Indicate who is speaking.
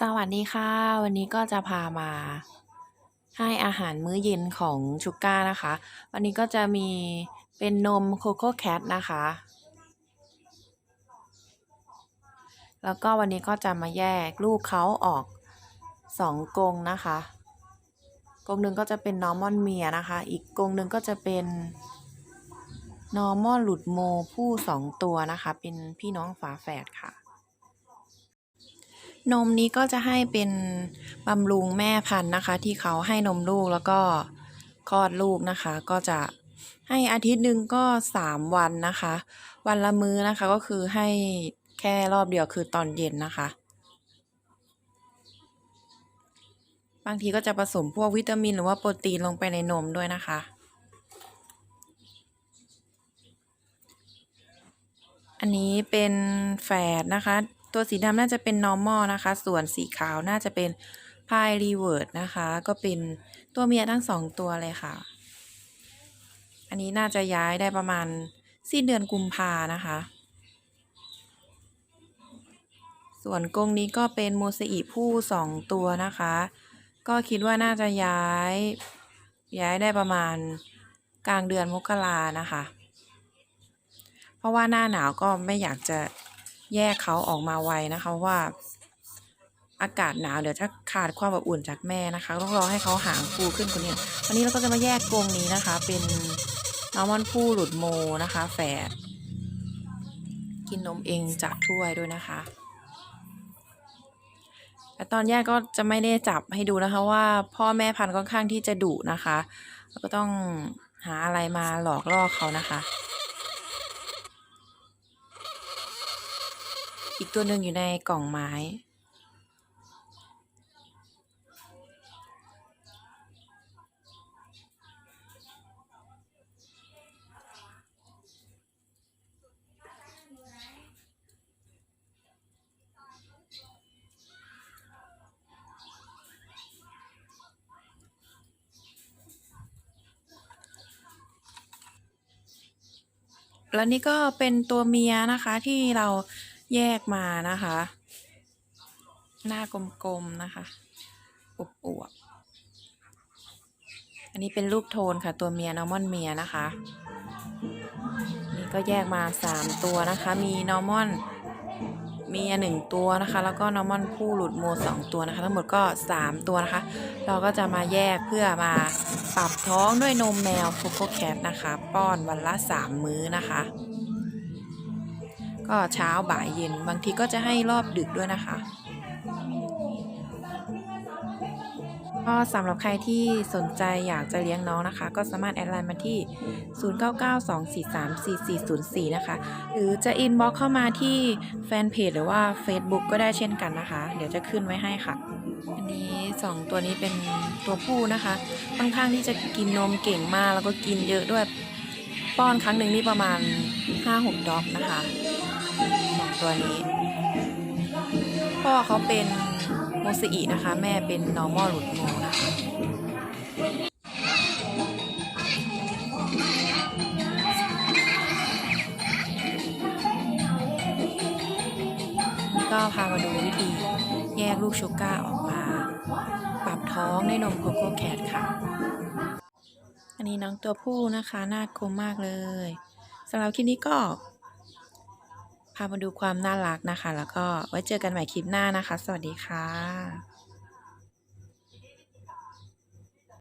Speaker 1: สวัสดีค่ะ วันนี้ก็จะพามาให้อาหารมื้อเย็นของชูก้านะคะ วันนี้ก็จะมีเป็นนมโคโค่แคทนะคะ แล้วก็วันนี้ก็จะมาแยกลูกเขาออกสองกรงนะคะกรงหนึ่งก็จะเป็นนอร์มอนเมียนะคะ อีกกรงหนึ่งก็จะเป็นนอร์มอนหลุดโมผู้สองตัวนะคะ เป็นพี่น้องฝาแฝดค่ะ นมนี้ก็จะให้เป็นบำรุงแม่พันธุ์นะคะ ที่เขาให้นมลูกแล้วก็คลอดลูกนะคะ ก็จะให้อาทิตย์หนึ่งก็สามวันนะคะ วันละมื้อนะคะก็คือให้แค่รอบเดียวคือตอนเย็นนะคะ บางทีก็จะผสมพวกวิตามินหรือว่าโปรตีนลงไปในนมด้วยนะคะอันนี้เป็นแฝดนะคะ ตัวสีดำน่าจะเป็น normal นะคะ ส่วนสีขาวน่าจะเป็น pie revert นะคะ ก็เป็นตัวเมียทั้งสองตัวเลยค่ะ อันนี้น่าจะย้ายได้ประมาณสิ้นเดือนกุมภานะคะ ส่วนกรงนี้ก็เป็นโมเสอิผู้สองตัวนะคะ ก็คิดว่าน่าจะย้าย ย้ายได้ประมาณกลางเดือนมกรานะคะ เพราะว่าหน้าหนาวก็ไม่อยากจะ แยกเขาออกมาไว้นะคะว่า อากาศหนาวเดี๋ยวจะขาดความอบอุ่นจากแม่นะคะต้องรอให้เขาหางฟูขึ้นกว่านี้วันนี้เราก็จะมาแยกกรงนี้นะคะ เป็นนอร์มอนผู้หลุดโมนะคะ แฝดกินนมเองจากถ้วยด้วยนะคะแต่ตอนแยกก็จะไม่ได้จับให้ดูนะคะ ว่าพ่อแม่พันธุ์ค่อนข้างที่จะดุนะคะ แล้วก็ต้องหาอะไรมาหลอกล่อเขานะคะ อีกตัวหนึ่งอยู่ในกล่องไม้ แล้วนี่ก็เป็นตัวเมียนะคะที่เรา แยกมานะคะ หน้ากลมๆนะคะอวบๆอันนี้เป็นลูกโทนค่ะ ตัวเมียนอร์มอนเมียนะคะ นี่ก็แยกมาสามตัวนะคะ มีนอร์มอนเมียหนึ่งตัวนะคะ แล้วก็นอร์มอนผู้หลุดโมสองตัวนะคะ ทั้งหมดก็สามตัวนะคะ เราก็จะมาแยกเพื่อมาปรับท้องด้วยนมแมวโคโค่แคทนะคะ ป้อนวันละสามมื้อนะคะ ก็เช้าบ่ายเย็นบางทีก็จะให้รอบดึกด้วยนะคะก็สำหรับใครที่สนใจอยากจะเลี้ยงน้องนะคะ ก็สามารถแอดไลน์มาที่ 0992434404 นะคะ หรือจะอินบ็อกเข้ามาที่แฟนเพจหรือว่า Facebook ก็ได้เช่นกันนะคะ เดี๋ยวจะขึ้นไว้ให้ค่ะ อันนี้ 2 ตัวนี้เป็นตัวผู้นะคะค่อนข้างที่จะกินนมเก่งมากแล้วก็กินเยอะด้วย ป้อนครั้งหนึ่งนี่ประมาณ 5-6 ดอกนะคะ ตัวนี้ พ่อเขาเป็นโมเสอินะคะ แม่เป็น normal หลุดโมนะคะนี่ก็พามาดูวิธีแยกลูกชูก้าออกมา ปรับท้องในนมโคโค่แคทค่ะ อันนี้น้องตัวผู้นะคะ น่ากลมมากเลยสำหรับคลิปนี้ก็ พามาดูความน่ารักนะคะ แล้วก็ไว้เจอกันใหม่คลิปหน้านะคะ สวัสดีค่ะ